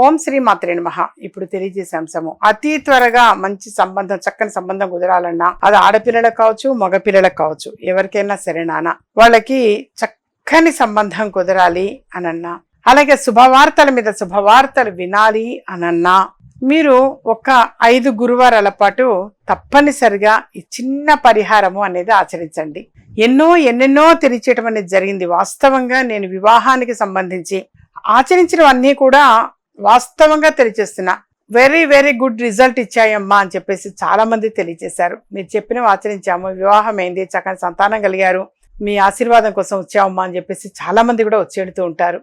ఓం శ్రీ మాత్రే నమ. ఇప్పుడు తెలియజేసే అంశము అతి త్వరగా మంచి సంబంధం చక్కని సంబంధం కుదరాలన్నా అది ఆడపిల్లలకు కావచ్చు మగపిల్లలకు కావచ్చు ఎవరికైనా సరే నాన్న వాళ్ళకి చక్కని సంబంధం కుదరాలి అనన్నా అలాగే శుభవార్తల మీద శుభవార్తలు వినాలి అనన్నా మీరు ఒక ఐదు గురువారాల పాటు తప్పనిసరిగా ఈ చిన్న పరిహారము అనేది ఆచరించండి. ఎన్నో ఎన్నెన్నో తెరిచేయటం అనేది జరిగింది. వాస్తవంగా నేను వివాహానికి సంబంధించి ఆచరించినవన్నీ కూడా వాస్తవంగా తెలియచేస్తున్నా వెరీ వెరీ గుడ్ రిజల్ట్ ఇచ్చాయమ్మా అని చెప్పేసి చాలా మంది తెలియజేశారు. మీరు చెప్పినవి ఆచరించాము వివాహం అయింది చక్కని సంతానం కలిగారు మీ ఆశీర్వాదం కోసం వచ్చామమ్మా అని చెప్పేసి చాలా మంది కూడా వచ్చేడుతూ ఉంటారు.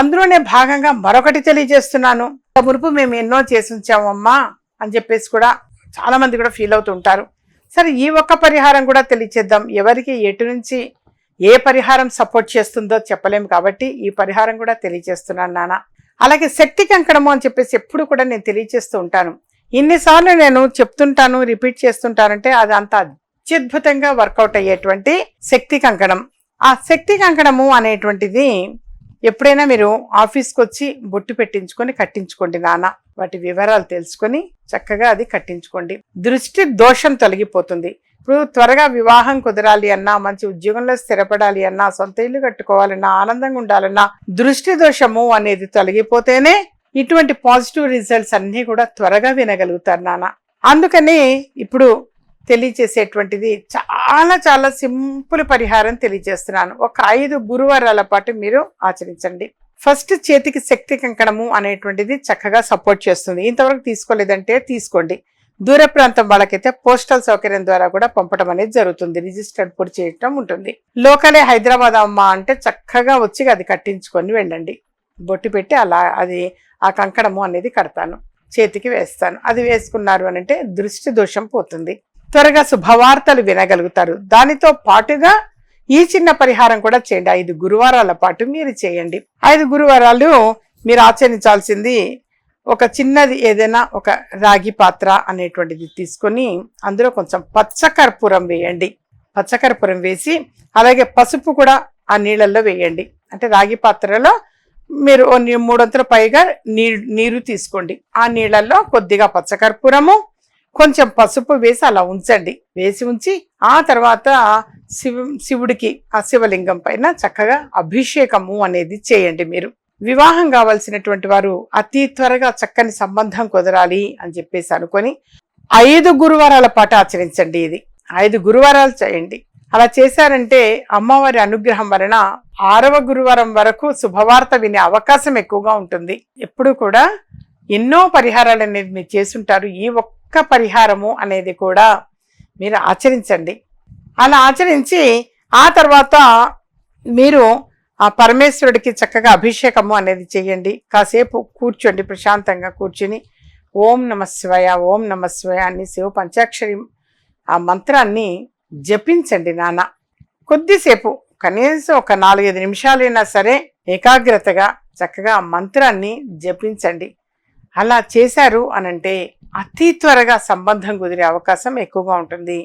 అందులోనే భాగంగా మరొకటి తెలియజేస్తున్నాను. మునుపు మేము ఎన్నో చేసి ఉంచామమ్మా అని చెప్పేసి కూడా చాలా మంది కూడా ఫీల్ అవుతూ ఉంటారు. సరే ఈ ఒక్క పరిహారం కూడా తెలియచేద్దాం. ఎవరికి ఎటు నుంచి ఏ పరిహారం సపోర్ట్ చేస్తుందో చెప్పలేము కాబట్టి ఈ పరిహారం కూడా తెలియజేస్తున్నాను నాన్న. అలాగే శక్తి కంకణము అని చెప్పేసి ఎప్పుడు కూడా నేను తెలియచేస్తూ ఉంటాను. ఇన్నిసార్లు నేను చెప్తుంటాను రిపీట్ చేస్తుంటానంటే అది అంత అత్యద్భుతంగా వర్కౌట్ అయ్యేటువంటి శక్తి కంకణం. ఆ శక్తి కంకణము అనేటువంటిది ఎప్పుడైనా మీరు ఆఫీస్కి వచ్చి బొట్టు పెట్టించుకొని కట్టించుకోండి నాన్న. వాటి వివరాలు తెలుసుకొని చక్కగా అది కట్టించుకోండి. దృష్టి దోషం తొలగిపోతుంది. ఇప్పుడు త్వరగా వివాహం కుదరాలి అన్నా మంచి ఉద్యోగంలో స్థిరపడాలి అన్నా సొంత ఇల్లు కట్టుకోవాలన్నా ఆనందంగా ఉండాలన్నా దృష్టి దోషము అనేది తొలగిపోతేనే ఇటువంటి పాజిటివ్ రిజల్ట్స్ అన్నీ కూడా త్వరగా వినగలుగుతారు నాన్న. అందుకని ఇప్పుడు తెలియచేసేటువంటిది చాలా చాలా సింపుల్ పరిహారం తెలియజేస్తున్నాను. ఒక ఐదు గురువారాల పాటు మీరు ఆచరించండి. ఫస్ట్ చేతికి శక్తి కంకణము అనేటువంటిది చక్కగా సపోర్ట్ చేస్తుంది. ఇంతవరకు తీసుకోలేదంటే తీసుకోండి. దూర ప్రాంతం వాళ్ళకైతే పోస్టల్ సౌకర్యం ద్వారా కూడా పంపడం అనేది జరుగుతుంది. రిజిస్టర్డ్ పూర్తి చేయటం ఉంటుంది. లోకలే హైదరాబాద్ అమ్మ అంటే చక్కగా వచ్చి అది కట్టించుకొని వెళ్ళండి. బొట్టు పెట్టి అలా అది ఆ కంకణము అనేది కడతాను. చేతికి వేస్తాను. అది వేసుకున్నారు అని అంటే దృష్టి దోషం పోతుంది. త్వరగా శుభవార్తలు వినగలుగుతారు. దానితో పాటుగా ఈ చిన్న పరిహారం కూడా చేయండి. ఐదు గురువారాల పాటు మీరు చేయండి. ఐదు గురువారాలు మీరు ఆచరించాల్సింది ఒక చిన్నది ఏదైనా ఒక రాగి పాత్ర అనేటువంటిది తీసుకొని అందులో కొంచెం పచ్చకర్పూరం వేయండి. పచ్చకర్పూరం వేసి అలాగే పసుపు కూడా ఆ నీళ్ళల్లో వేయండి. అంటే రాగి పాత్రలో మీరు మూడొంతుల పైగా నీరు నీరు తీసుకోండి. ఆ నీళ్ళల్లో కొద్దిగా పచ్చకర్పూరము కొంచెం పసుపు వేసి అలా ఉంచండి. వేసి ఉంచి ఆ తర్వాత శివ శివుడికి ఆ శివలింగం పైన చక్కగా అభిషేకము అనేది చేయండి మీరు. వివాహం కావాల్సినటువంటి వారు అతి త్వరగా చక్కని సంబంధం కుదరాలి అని చెప్పేసి అనుకొని ఐదు గురువారాల పాటు ఆచరించండి ఇది. ఐదు గురువారాలు చేయండి. అలా చేశారంటే అమ్మవారి అనుగ్రహం వలన ఆరవ గురువారం వరకు శుభవార్త వినే అవకాశం ఎక్కువగా ఉంటుంది. ఎప్పుడు కూడా ఎన్నో పరిహారాలు అనేది మీరు చేసుంటారు ఈ ఒక్క పరిహారము అనేది కూడా మీరు ఆచరించండి. అలా ఆచరించి ఆ తర్వాత మీరు ఆ పరమేశ్వరుడికి చక్కగా అభిషేకము అనేది చేయండి. కాసేపు కూర్చోండి ప్రశాంతంగా కూర్చుని. ఓం నమ శివయ ఓం నమ శివయ అని శివ పంచాక్షరి ఆ మంత్రాన్ని జపించండి నాన్న. కొద్దిసేపు కనీసం ఒక నాలుగైదు నిమిషాలైనా సరే ఏకాగ్రతగా చక్కగా ఆ మంత్రాన్ని జపించండి. అలా చేశారు అనంటే అతి త్వరగా సంబంధం కుదిరే అవకాశం ఎక్కువగా ఉంటుంది.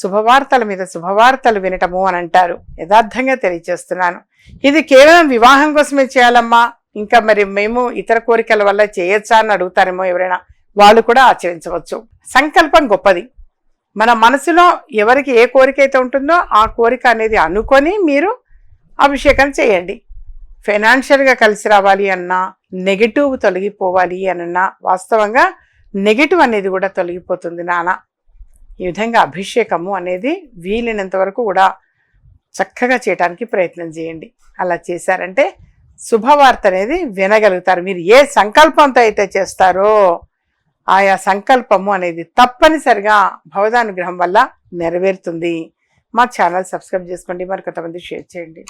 శుభవార్తల మీద శుభవార్తలు వినటము అని అంటారు. యథార్థంగా తెలియచేస్తున్నాను ఇది కేవలం వివాహం కోసమే చేయాలమ్మా? ఇంకా మరి మేము ఇతర కోరికల వల్ల చేయొచ్చా అని అడుగుతారేమో ఎవరైనా? వాళ్ళు కూడా ఆచరించవచ్చు. సంకల్పం గొప్పది. మన మనసులో ఎవరికి ఏ కోరిక అయితే ఉంటుందో ఆ కోరిక అనేది అనుకొని మీరు అభిషేకం చేయండి. ఫైనాన్షియల్గా కలిసి రావాలి అన్నా నెగిటివ్ తొలగిపోవాలి అనన్నా వాస్తవంగా నెగిటివ్ అనేది కూడా తొలగిపోతుంది నాన్న ఈ విధంగా అభిషేకము అనేది వీలైనంత వరకు కూడా చక్కగా చేయడానికి ప్రయత్నం చేయండి. అలా చేశారంటే శుభవార్త అనేది వినగలుగుతారు. మీరు ఏ సంకల్పంతో అయితే చేస్తారో ఆయా సంకల్పము అనేది తప్పనిసరిగా భవదానుగ్రహం వల్ల నెరవేరుతుంది. మా ఛానల్ సబ్స్క్రైబ్ చేసుకోండి. మరి కొంతమంది షేర్ చేయండి.